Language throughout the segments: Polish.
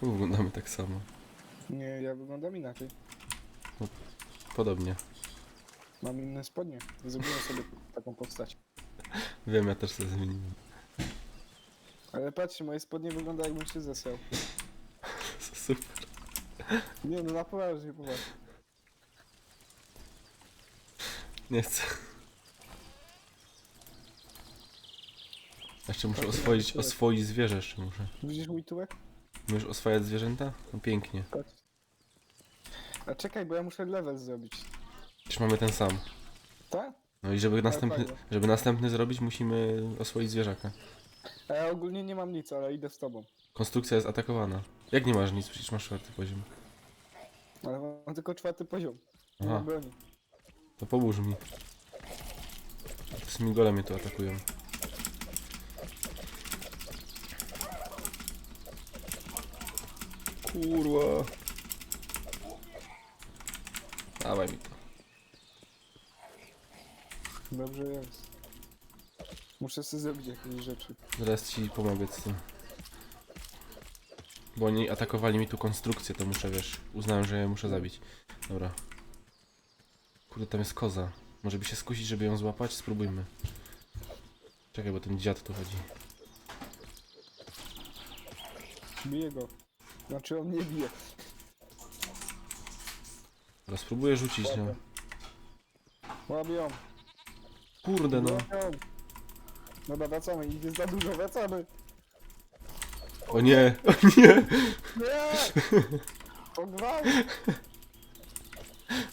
Czemu wyglądamy tak samo? Nie, ja wyglądam inaczej. Podobnie. Mam inne spodnie. Zrobiłem sobie taką postać. Wiem, ja też sobie zmieniłem. Ale patrzcie, moje spodnie wygląda jakbym się zesrał. Super. Nie no, na poważnie, poważnie. Nie chcę. Jeszcze muszę oswoić, oswoić zwierzę jeszcze muszę. Widzisz mój tułek? Możesz oswajać zwierzęta? No pięknie. Patrz. A czekaj, bo ja muszę level zrobić. Już mamy ten sam. Tak? No i żeby następny, fajnie. żeby następny zrobić, musimy oswoić zwierzaka. A ja ogólnie nie mam nic, ale idę z tobą. Konstrukcja jest atakowana. Jak nie masz nic? Przecież masz czwarty poziom. Ale mam tylko czwarty poziom. Nie Aha. mam broni. To pomóż mi. Z migole mnie tu atakują. Kurwa. Dawaj mi to. Dobrze jest. Muszę sobie zrobić jakieś rzeczy. Zaraz ci pomogę z tym. Bo oni atakowali mi tu konstrukcję, to muszę, wiesz, uznałem, że je muszę zabić. Dobra. Kurde, tam jest koza. Może by się skusić, żeby ją złapać? Spróbujmy. Czekaj, bo ten dziad tu chodzi. Biję go. Znaczy on nie bije. Dobra, spróbuję rzucić, no. Łapię. Łabią. Kurde, no. Łabią. Dobra, wracamy. Ich jest za dużo, wracamy. O nie, o nie! Nie! To gwałt!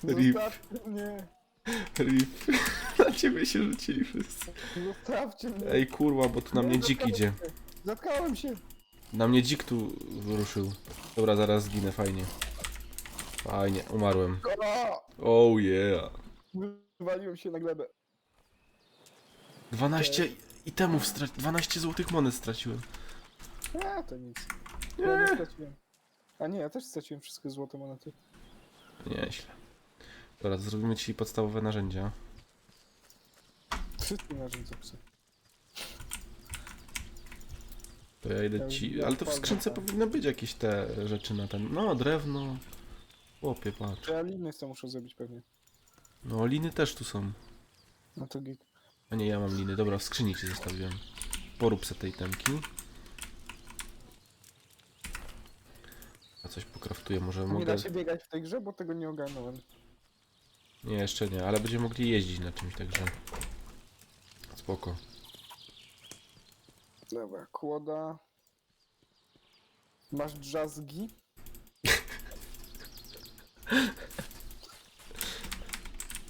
Rip. Zostawcie mnie! Rip. Na ciebie się rzucili wszyscy. Zostawcie mnie! Ej, kurwa, bo tu na mnie dzik idzie. Zatkałem się! Na mnie dzik tu wyruszył. Dobra, zaraz zginę, fajnie. Fajnie, umarłem. Oh yeah. Wywaliłem się na glebę. 12 itemów straciłem. 12 złotych monet straciłem. A, to nic. Ja nie straciłem. A nie, ja też straciłem wszystkie złote monety. Nieźle. Dobra, zrobimy ci podstawowe narzędzia. Wszystkie narzędzia psy. To ja idę ci... Ale to w skrzynce powinny być jakieś te rzeczy na ten... No, drewno. Chłopie, patrz. Ja liny co muszę zrobić pewnie. No, liny też tu są. No to git. A nie, ja mam liny. Dobra, w skrzyni ci zostawiłem. Porób se tej temki. A coś pokraftuję, może Nie mogę... da się biegać w tej grze, bo tego nie ogarnąłem. Nie, jeszcze nie, ale będziemy mogli jeździć na czymś, także... Spoko. Dobra, kłoda. Masz drzazgi?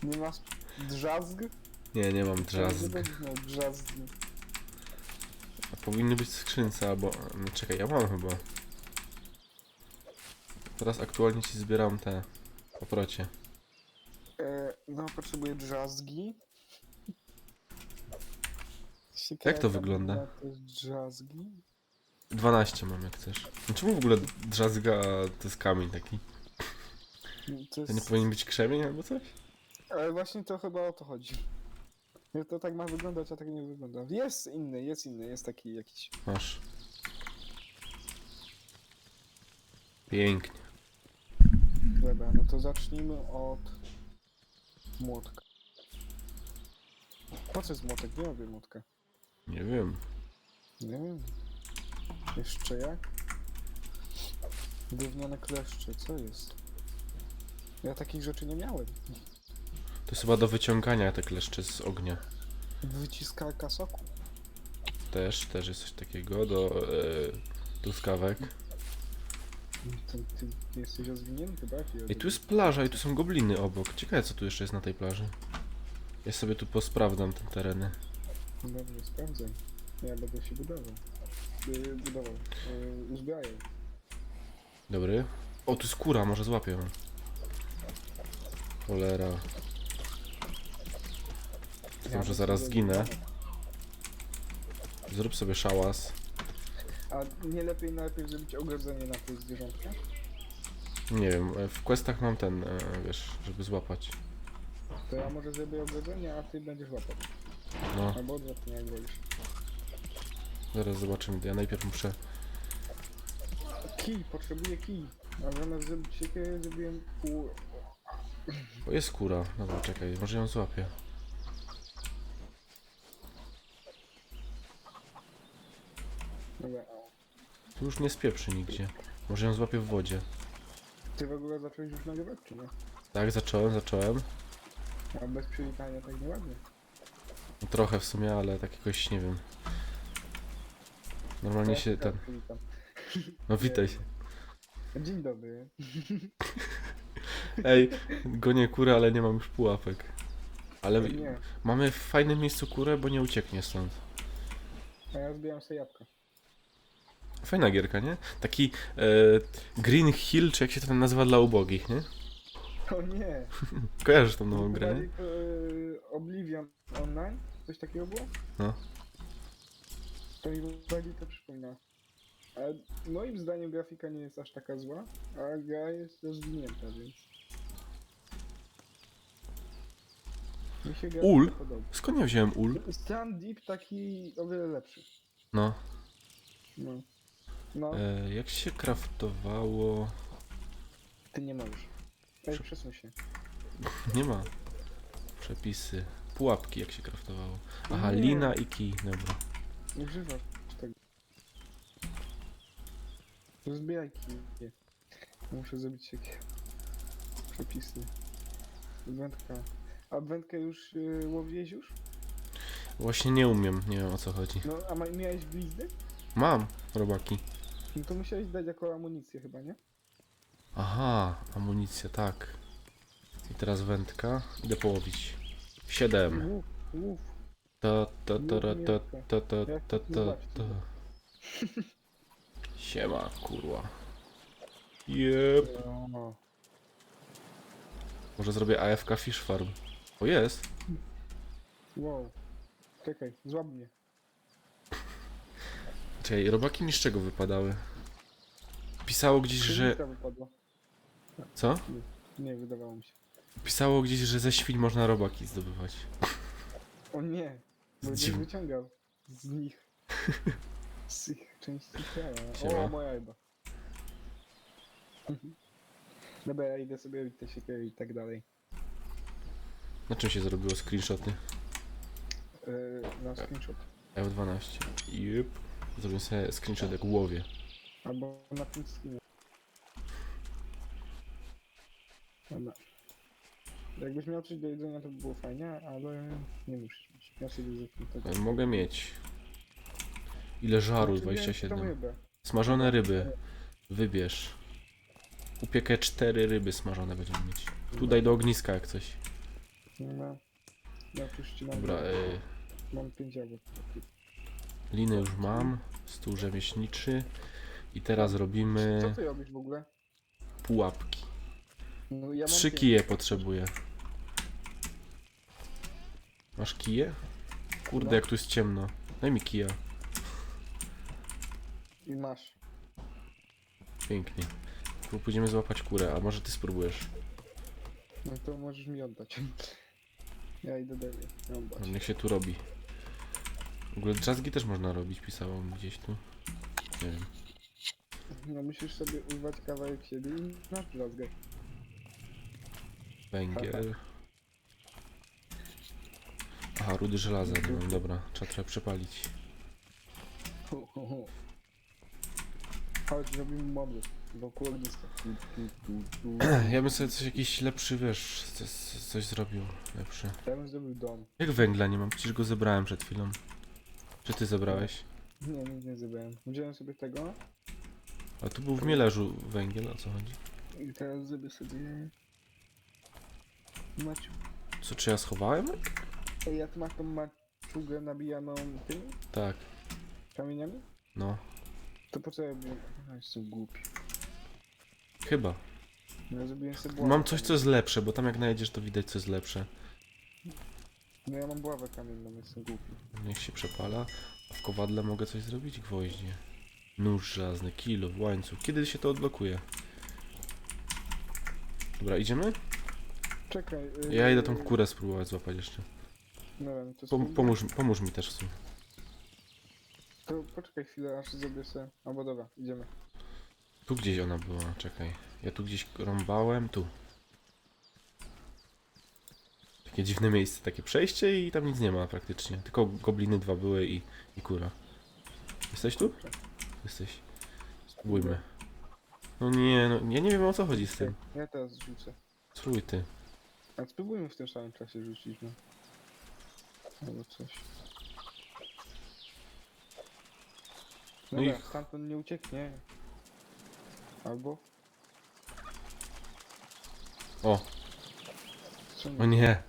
Nie masz drzazg? Nie, nie mam drzazg. Nie będziesz miał drzazgi. A powinny być w skrzynce, albo... No, czekaj, ja mam chyba. Teraz aktualnie ci zbieram te... Poprocie. E, no, potrzebuję drzazgi. Jak to wygląda? To jest drzazgi. 12 mam, jak chcesz. No czemu w ogóle drzazga to jest kamień taki? To To nie jest... powinien być krzemień albo coś? Ale właśnie to chyba o to chodzi. To tak ma wyglądać, a tak nie wygląda. Jest inny, jest inny, jest taki jakiś. Masz. Pięknie. Dobra, no to zacznijmy od młotka. Po co jest młotek? Nie robię młotka. Nie wiem. Nie wiem. Jeszcze jak? Gówniane kleszcze, co jest? Ja takich rzeczy nie miałem. To jest chyba do wyciągania te kleszcze z ognia. Wyciskarka soku. Też, też jest coś takiego do e, truskawek. Ty, ty jesteś rozwinięty bardziej. I tu jest plaża i tu są gobliny obok. Ciekawe co tu jeszcze jest na tej plaży. Ja sobie tu posprawdzam te tereny. Dobrze, sprawdzaj. Ja będę się budował. Yy, budował. Yy, uzbrajał. Dobry. O, tu skóra, może złapię ją. Cholera. Wiem, że zaraz zginę. Zrób sobie szałas. A nie lepiej najpierw zrobić ogrodzenie na te zwierzątka? Nie wiem, e, w questach mam ten, e, wiesz, żeby złapać. To ja może zrobię ogrodzenie, a ty będziesz łapał. No, Albo odwrotnie, jak wolisz. zaraz zobaczymy. Ja najpierw muszę Kij, potrzebuję kij. A zamiast zrobić siekierę, zrobiłem pół... O, jest kura. Dobra, czekaj, może ją złapię. Dobra. Tu już nie spieprzy nigdzie. Może ją złapię w wodzie. Ty w ogóle zacząłeś już nagrywać, czy nie? Tak, zacząłem, zacząłem. A bez przywitania tak nieładnie. Trochę w sumie, ale tak jakoś nie wiem. Normalnie się ten. No witaj się. Dzień dobry. Ej, gonię kurę, ale nie mam już pułapek. Ale Nie, mamy w fajnym miejscu kurę, bo nie ucieknie stąd. a ja zbieram sobie jabłka. Fajna gierka, nie? Taki e, Green Hill, czy jak się to tam nazywa dla ubogich, nie? O nie! Kojarzysz tą nową grę, nie? E, Oblivion Online? Coś takiego było? No. To mi bardziej to przypomina. A moim zdaniem grafika nie jest aż taka zła, a gra jest rozwinięta, więc... Mi się gra Ul? podoba. Skąd ja wziąłem ul? Stan Deep taki o wiele lepszy. No. No. No, E, jak się kraftowało... ty nie możesz. Przesuń się. Nie ma. Przepisy. Pułapki jak się kraftowało. Aha, Nie. lina i kij, dobra. Używasz tego. Rozbieraj kije. Muszę zrobić takie przepisy. Wędka. A wędkę już yy, łowiłeś już? Właśnie nie umiem, nie wiem o co chodzi. No, a ma, miałeś glizdy? Mam robaki. No to musiałeś dać jako amunicję chyba, nie? Aha, amunicja, tak. I teraz wędka. Idę połowić. Siedem. Łów, łów. Ta ta ta ra, ta ta ta ta ta ta. Siema, kurwa. Jep. O, Może zrobię AFK Fish Farm. O jest. wow. Czekaj, złap mnie. Czekaj, robaki mi z czego wypadały? Pisało gdzieś, że... Wypadła. Co? Nie, wydawało mi się. Pisało gdzieś, że ze świń można robaki zdobywać. O nie! Bo będziesz Dziwne. wyciągał z nich. Z ich części ciała. Siema. O, moja ryba. Dobra, ja idę sobie robić te siekiery i tak dalej. Na czym się zrobiło screenshoty? Yy, na screenshot. F12. Jep. Zrobię sobie screenshot jak łowię. Albo na tym skinie. Dobra. Jakbyś miał coś do jedzenia, to by było fajnie, ale nie musisz mieć. Ja sobie tego. Mogę mieć. Ile żaru? Znaczy, miałem tą 27. rybę. Smażone ryby. Wybierz. Upiekę cztery ryby smażone będziemy mieć. Tu daj do ogniska jak coś. No. Ja tu ścinam. Dobra, e, Mam pięć jabłek. liny już mam. Stół rzemieślniczy. I teraz robimy Co ty robisz w ogóle? pułapki. No, ja mam Trzy pięć. kije potrzebuję. Masz kije? Kurde, No. jak tu jest ciemno. Daj mi kija. I masz. Pięknie. Tu pójdziemy złapać kurę, a może ty spróbujesz? No to możesz mi oddać. Ja idę dalej. Oddać. No, Niech się tu robi. W ogóle drzazgi też można robić, pisało mi gdzieś tu. Nie wiem. No musisz sobie urwać kawałek siebie i na drzazgę. Węgiel. Aha, rudy żelaza mam, dobra. Trzeba trochę przepalić. Hu, hu, hu. Chodź, zrobimy mody wokół ogniska. Tu, tu, tu, tu. Ja bym sobie coś jakiś lepszy, wiesz, coś, coś zrobił lepszy. Ja bym zrobił dom. Jak węgla nie mam? Przecież go zebrałem przed chwilą. Czy ty zebrałeś? Nie, nic nie zrobiłem. Wziąłem sobie tego A tu był w mielarzu węgiel, o co chodzi? i teraz zrobię sobie... Maciu. Co, czy ja schowałem? Ej, jak masz tą maczugę nabijaną tymi Tak, kamieniami? no. To po co ja robię? A, jestem głupi. Chyba. No, ja zrobiłem sobie Mam coś, co jest lepsze, bo tam jak najedziesz, to widać, co jest lepsze. No ja mam buławę kamienną, jestem głupi. Niech się przepala. A w kowadle mogę coś zrobić? Gwoździe. Nóż żelazny, kilo, łańcuch. Kiedy się to odblokuje? Dobra, idziemy? Czekaj. Yy, Ja idę tą kurę spróbować złapać jeszcze. No wiem, to Pom pomóż, pomóż mi też w sumie. To poczekaj chwilę, aż zrobię sobie. Albo dobra, idziemy. Tu gdzieś ona była, czekaj. Ja tu gdzieś rąbałem, tu. Takie dziwne miejsce, takie przejście i tam nic nie ma praktycznie. Tylko gobliny dwa były i, i kura. Jesteś tu? Jesteś. Spróbujmy. No nie, no ja nie wiem o co chodzi z tym. Ja teraz rzucę. Spróbuj ty. A spróbujmy w tym samym czasie rzucić, no. Albo coś. No i- Dobra, stamtąd nie ucieknie. Albo... O, o nie.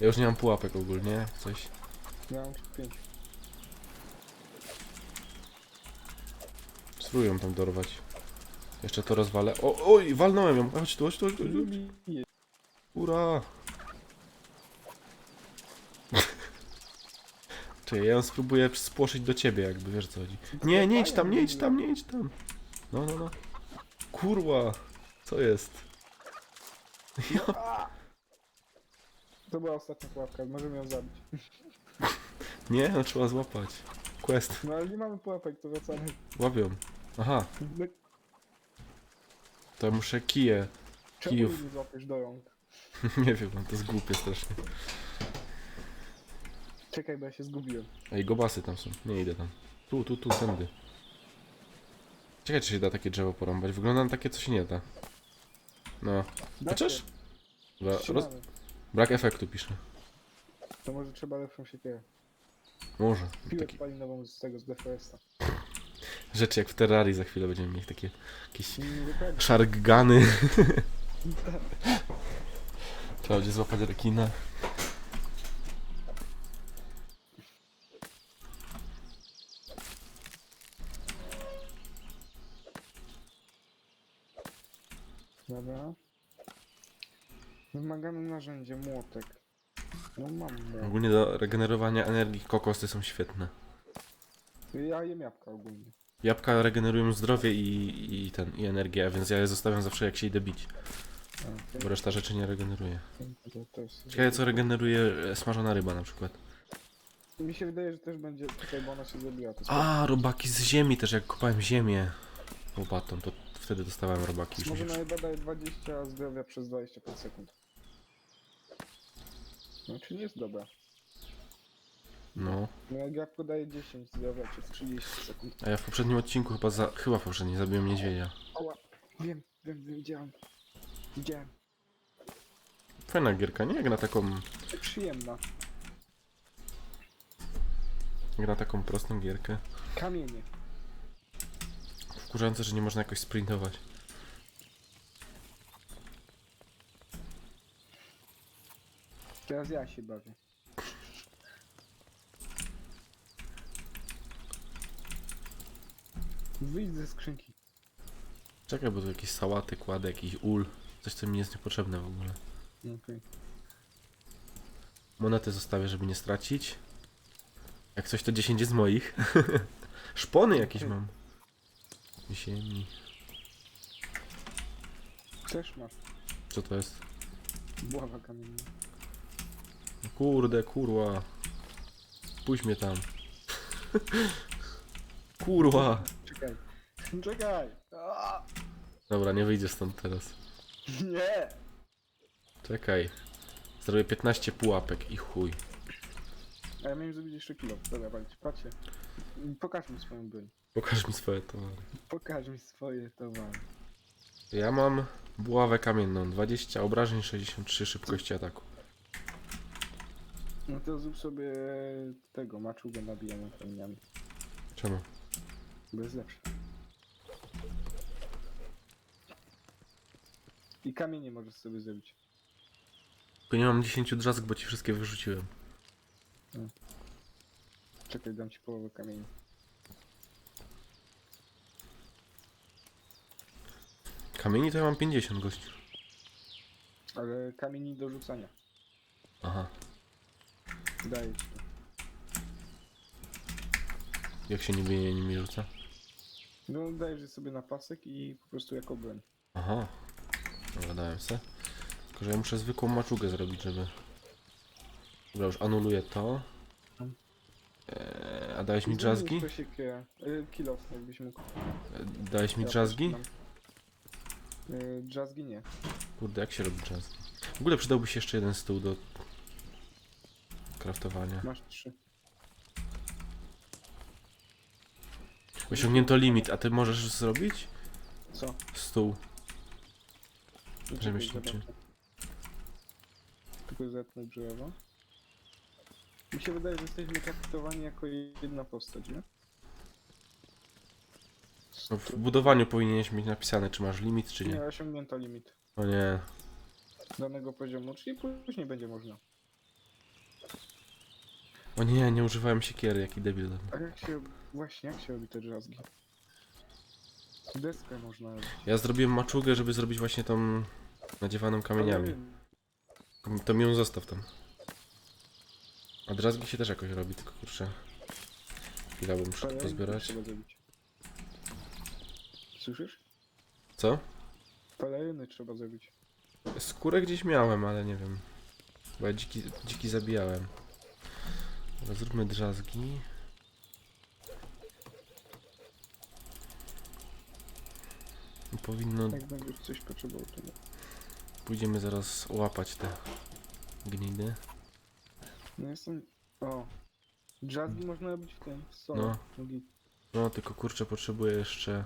Ja już nie mam pułapek ogólnie, coś. Ja mam pięć. Spróbuję ją tam dorwać. Jeszcze to rozwalę. O, oj, walnąłem ją. Chodź tu, chodź tu, chodź tu. Chodź tu. Ura! Czekaj, ja ją spróbuję spłoszyć do ciebie, jakby wiesz co chodzi. Nie, nie idź tam, nie idź tam, nie idź tam. No, no, no. Kurwa! Co jest? To była ostatnia pułapka, możemy ją zabić. Nie, no trzeba złapać. Quest. No ale nie mamy pułapek, to wracamy. Łapią. Aha, to ja muszę kije. czemu Kijów. nie złapiesz do rąk? nie wiem, no to jest głupie strasznie. Czekaj, bo ja się zgubiłem. Ej, gobasy tam są. Nie idę tam. Tu, tu, tu, tędy. Czekaj, czy się da takie drzewo porąbać. Wygląda na takie, co się nie da. No. Da Chociaż? się, Dobra, roz... trzymamy. Brak efektu pisze. To może trzeba lepszą siekierę. Może. Piłę Taki... spalinową z tego, z DFS-a. Rzeczy jak w Terrarii za chwilę będziemy mieli takie jakieś Dokładnie. shark guny. Trzeba będzie złapać rekina. Dobra. Wymagane narzędzie, młotek. No mam młotek. Ogólnie do regenerowania energii kokosy są świetne. Ja jem jabłka ogólnie. Jabłka regenerują zdrowie i, i ten, i energię, więc ja je zostawiam zawsze jak się idę bić, bo reszta rzeczy nie regeneruje. Ciekawe co regeneruje e, smażona ryba na przykład. Mi się wydaje, że też będzie tutaj, bo ona się zrobiła. To A, robaki z ziemi też, jak kopałem ziemię łopatą, to wtedy dostawałem robaki. Może na daje 20 zdrowia przez 25 sekund. No czy nie jest dobra? No, No jak jabłko daje 10 zdrowia przez 30 sekund. a ja w poprzednim odcinku chyba, za... chyba w poprzednim zabiłem niedźwiedzia. Oła, wiem, wiem, wiem, widziałem. Widziałem. Fajna gierka, nie? Jak na taką, Przyjemna. jak na taką prostą gierkę. Kamienie. Wkurzające, że nie można jakoś sprintować. Teraz ja się bawię. Wyjdź ze skrzynki. Czekaj, bo tu jakieś sałaty kładę, jakiś ul. Coś, co mi jest niepotrzebne w ogóle. Okej. Monety zostawię, żeby nie stracić. Jak coś, to 10 jest moich. Szpony jakieś mam. Ziemi. Też masz. Co to jest? Bława kamienna. Kurde, kurwa. Puść mnie tam. kurwa. Czekaj. Dobra, nie wyjdziesz stąd teraz. Nie! Czekaj. Zrobię 15 pułapek i chuj. A ja miałem zrobić jeszcze kilo. Dobra, walcz. Patrzcie. Pokaż mi swoją broń. Pokaż mi swoje towary. Pokaż mi swoje towary. Ja mam buławę kamienną. 20 obrażeń, 63 szybkości ataku. No to zrób sobie tego, maczugę nabijamy kamieniami. Czemu? Bo jest lepsze. I kamienie możesz sobie zrobić. Tylko nie mam 10 drzazg, bo ci wszystkie wyrzuciłem. Czekaj, dam ci połowę kamieni. Kamieni to ja mam 50 gości. Ale kamieni do rzucania. Aha. Daję ci to. Jak się niby nimi rzuca? No dajesz je sobie na pasek i po prostu jako broń. Aha. Dobra, dałem se. Tylko, że ja muszę zwykłą maczugę zrobić, żeby... Dobra, już anuluję to. Eee, A dałeś mi drzazgi? Kill off, jakbyś mógł. E, Dałeś mi Ja drzazgi? też mam. Y, Drzazgi nie. Kurde, jak się robi drzazgi? W ogóle przydałby się jeszcze jeden stół do kraftowania. Masz trzy. Osiągnięto limit, a ty możesz zrobić? Co? Stół. Zobaczę. Tylko zetnę drzewo. Mi się wydaje, że jesteśmy traktowani jako jedna postać, nie? No, w budowaniu powinieneś mieć napisane, czy masz limit, czy Nie, nie. osiągnięto limit O nie. danego poziomu, czyli później będzie można. O nie, nie używałem siekiery, jaki debil. A jak się, właśnie, jak się robi te drzazgi? Deskę można robić. Ja zrobiłem maczugę, żeby zrobić właśnie tą nadziewaną kamieniami. To mi ją zostaw tam. A drzazgi się też jakoś robi, tylko kurczę. Chwila, bo muszę to pozbierać. Słyszysz? Co? Peleryny trzeba zrobić. Skórę gdzieś miałem, ale nie wiem. Bo ja dziki, dziki zabijałem. Dobra, zróbmy drzazgi. Powinno... Jak będziesz coś potrzebował, to nie. Pójdziemy zaraz łapać te gnidy. No jestem... O. Drzazgi można robić w tym, w solo. No. Drugi. No, tylko kurczę, potrzebuję jeszcze...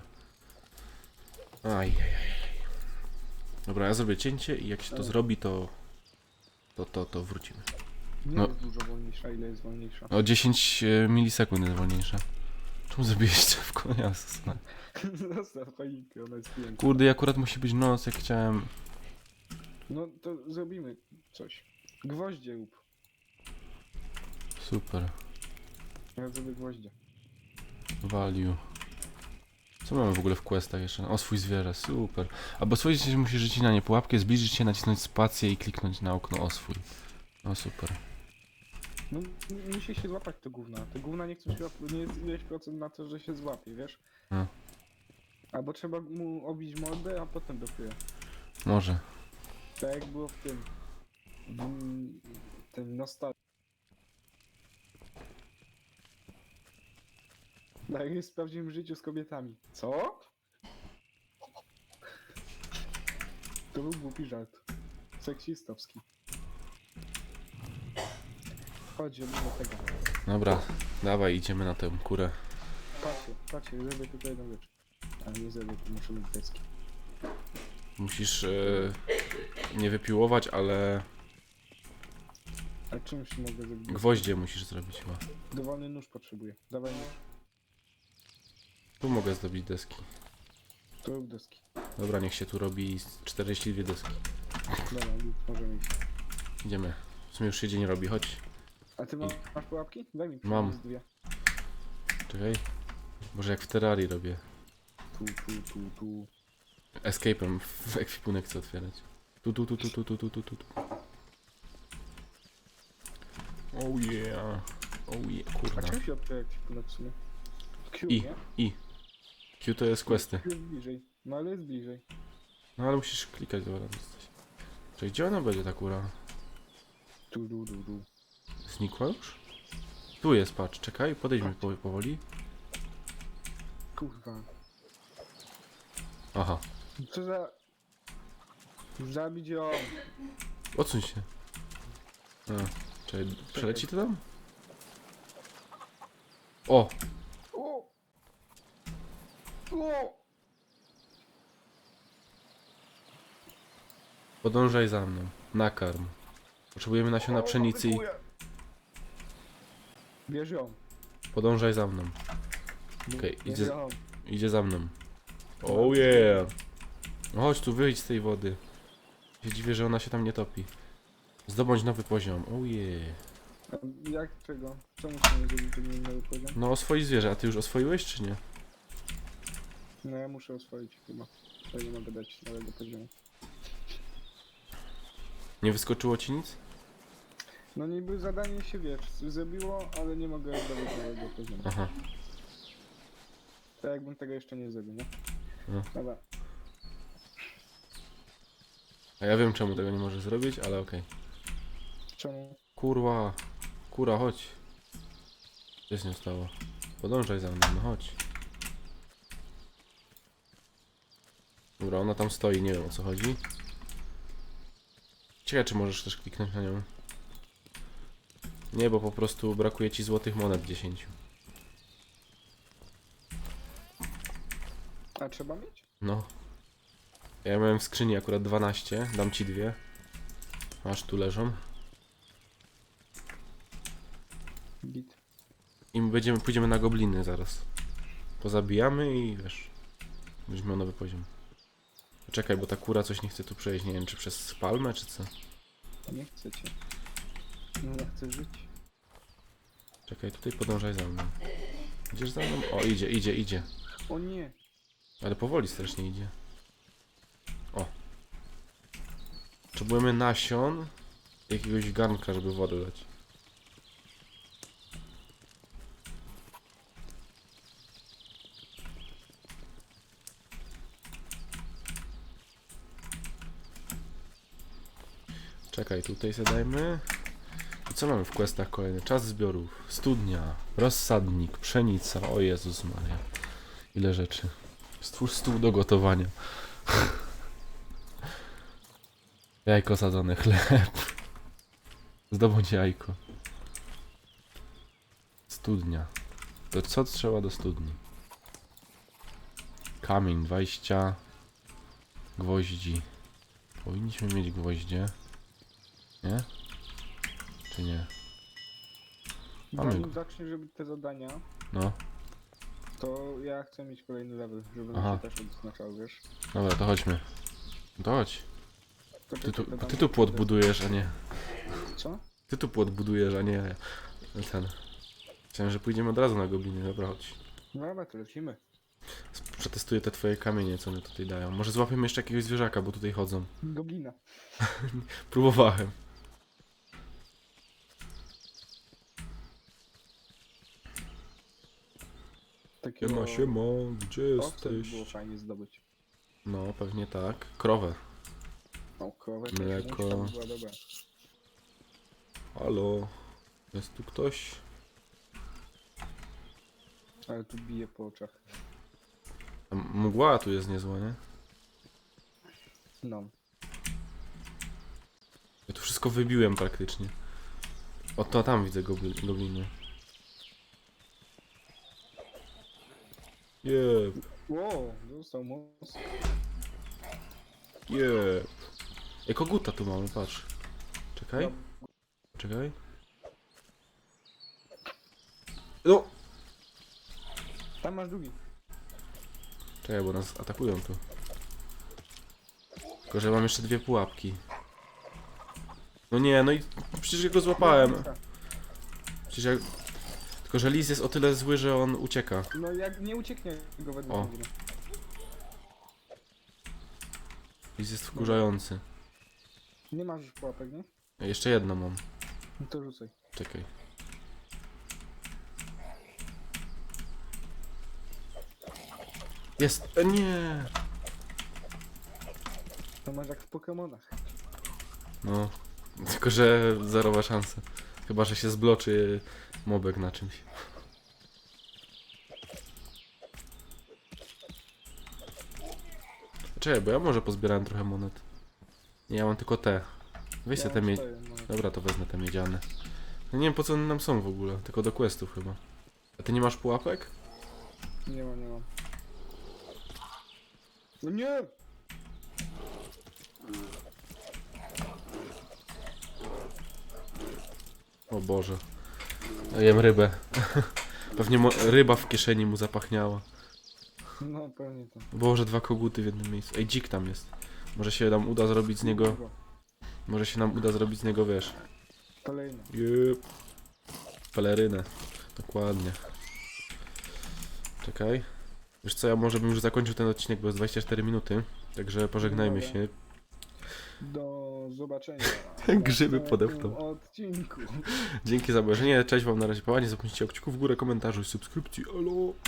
Ajajaj. Dobra, ja zrobię cięcie i jak się to O. zrobi, to... To, to, to wrócimy. Nie No. jest dużo wolniejsza, ile jest wolniejsza. O 10 e, milisekund jest wolniejsze. Czemu zabiłeś drzewko? Jasne. Zostaw choinkę, ona jest piękna. Kurde, i akurat musi być noc, jak chciałem... No to zrobimy coś. Gwoździe rób. Super. Ja zrobię gwoździe. Value. Co mamy w ogóle w questach jeszcze? O, swój zwierzę, super. Albo swój się musi rzucić na nie pułapkę, zbliżyć się, nacisnąć spację i kliknąć na okno o swój. No super. No musi się złapać te gówna. Te gówna nie chcą się nie jest ileś procent na to, że się złapie, wiesz? A. Albo trzeba mu obić mordę, a potem dopiero. Może. Tak jak było w tym. W tym nostal. Tak jest w prawdziwym życiu z kobietami. Co? To był głupi żart. Seksistowski. Chodź, robimy tego. Dobra, dawaj, idziemy na tę kurę. Patrzcie, patrzcie, zrobię tylko jedną rzecz. A nie zrobię, to muszę mieć deski. Musisz e, nie wypiłować, ale A czymś mogę zrobić? gwoździe musisz zrobić chyba. Dowolny nóż potrzebuję. Dawaj nóż. Tu mogę zdobyć deski. To rób deski. Dobra, niech się tu robi z 42 deski. Dobra, lub możemy iść. Idziemy. W sumie już się dzień robi, chodź. A ty ma, masz pułapki? Daj mi Mam. z dwie. Czekaj. Może jak w Terrarii robię. Tu, tu, tu, tu. Escape'em w ekwipunek chcę otwierać. Tu, tu, tu, tu, tu, tu, tu, tu. Oh yeah. Oh yeah, A kurna. czym się otwiera ekwipunek w sumie? Q, I. nie? I. Q to jest questy. Q jest bliżej. No ale jest bliżej. No ale musisz klikać, dobra, jesteś. Czyli gdzie ona będzie ta kura? Tu, du, du, du. Znikła już? Tu jest, patrz, czekaj, podejdźmy po, powoli. Kurwa. Aha, Co za... Zabić ją. odsuń się. A, czekaj, przeleci to tam? O! O! O! Podążaj za mną. Nakarm. Potrzebujemy nasiona pszenicy i. Bierz ją. podążaj za mną. Okej, Bierz idzie, ją. idzie za mną. Oh yeah! No Chodź tu, wyjdź z tej wody. Się dziwię, że ona się tam nie topi. Zdobądź nowy poziom. A Jak czego? Czemu się nie zrobił ten nowy poziom? No oswoi zwierzę, a ty już oswoiłeś czy nie? No ja muszę oswoić chyba. To nie mogę dać nowego poziomu. Nie wyskoczyło ci nic? No niby zadanie się wiesz, zrobiło, ale nie mogę dodać nowego poziomu. Aha. Tak jakbym tego jeszcze nie zrobił, nie? No. Dobra. A ja wiem czemu tego nie możesz zrobić, ale okej. Czemu? Kurwa. Kura, chodź. Co się nie stało? Podążaj za mną, no chodź. Dobra, ona tam stoi, nie wiem o co chodzi. Ciekawe, czy możesz też kliknąć na nią. Nie, bo po prostu brakuje ci złotych monet 10. A trzeba mieć? No. Ja miałem w skrzyni akurat 12, dam ci dwie. Aż tu leżą. Git. I my będziemy, pójdziemy na gobliny zaraz. Pozabijamy i wiesz. Będziemy miał nowy poziom. Czekaj, bo ta kura coś nie chce tu przejść. Nie wiem, czy przez palmę, czy co. Nie chcecie. No ja chcę żyć. Czekaj, tutaj podążaj za mną. Idziesz za mną? O, idzie, idzie, idzie. O nie! Ale powoli strasznie idzie. O. Potrzebujemy nasion jakiegoś garnka, żeby wodę dać. Czekaj, tutaj zadajmy. Co mamy w questach kolejne? Czas zbiorów, studnia, rozsadnik, pszenica. O Jezus Maria. Ile rzeczy. Stwórz stół do gotowania. Jajko sadzone, chleb. Zdobądź jajko. Studnia. To co trzeba do studni? Kamień, 20 gwoździ. Powinniśmy mieć gwoździe. Nie? Czy nie? Mamy go. zaczniesz robić te zadania, No. to ja chcę mieć kolejny level, żeby Aha. się też odznaczał, wiesz? Dobra, to chodźmy. To chodź. Ty tu, ty tu płot budujesz, a nie. Co? Ty tu płot budujesz, a nie ten. Chciałem, że pójdziemy od razu na gobliny. Dobra, chodź. Dobra, to lecimy. Przetestuję te twoje kamienie, co mi tutaj dają. Może złapiemy jeszcze jakiegoś zwierzaka, bo tutaj chodzą. Goblina. Próbowałem. Takiego... Siema, siema, gdzie Owce by jesteś? było fajnie zdobyć. No, pewnie tak. Krowę. Krowę Mleko. była dobra. Halo? Jest tu ktoś? Ale tu bije po oczach. A mgła tu jest niezła, nie? No. Ja tu wszystko wybiłem praktycznie. O, to tam widzę gobli- gobliny. Jep, Wow, został most. jep. Ej, koguta tu mamy, patrz. Czekaj, No, czekaj. No! tam masz drugi. Czekaj, bo nas atakują tu. Tylko, że mam jeszcze dwie pułapki. No nie, no i przecież ja go złapałem. Przecież ja... Tylko, że Liz jest o tyle zły, że on ucieka. No jak nie ucieknie go we O. dwóch. Liz jest wkurzający. Nie masz już pułapek, nie? Jeszcze jedno mam. No to rzucaj. Czekaj. Jest! E, nie! To masz jak w Pokemonach. No. Tylko, że zerowa szansa. Chyba, że się zbloczy mobek na czymś. Czekaj, bo ja może pozbierałem trochę monet. Nie, ja mam tylko te. Weź Ja te mie... no. Dobra, to wezmę te miedziane. No nie wiem po co one nam są w ogóle, tylko do questów chyba. A ty nie masz pułapek? Nie mam, nie mam. No nie! O Boże. Ja Jem rybę. Pewnie mo- ryba w kieszeni mu zapachniała. No pewnie to. Boże, dwa koguty w jednym miejscu. Ej, dzik tam jest. Może się nam uda zrobić z niego... Może się nam uda zrobić z niego, wiesz... Kolejny. Pelerynę. Dokładnie. Czekaj. Wiesz co, ja może bym już zakończył ten odcinek, bo jest 24 minuty. Także pożegnajmy Dobra. się. Do zobaczenia. Grzyby następnym odcinku. Dzięki za obejrzenie. Cześć wam na razie. Panie, zapomnijcie o kciuku w górę, komentarzy i subskrypcji. Alo.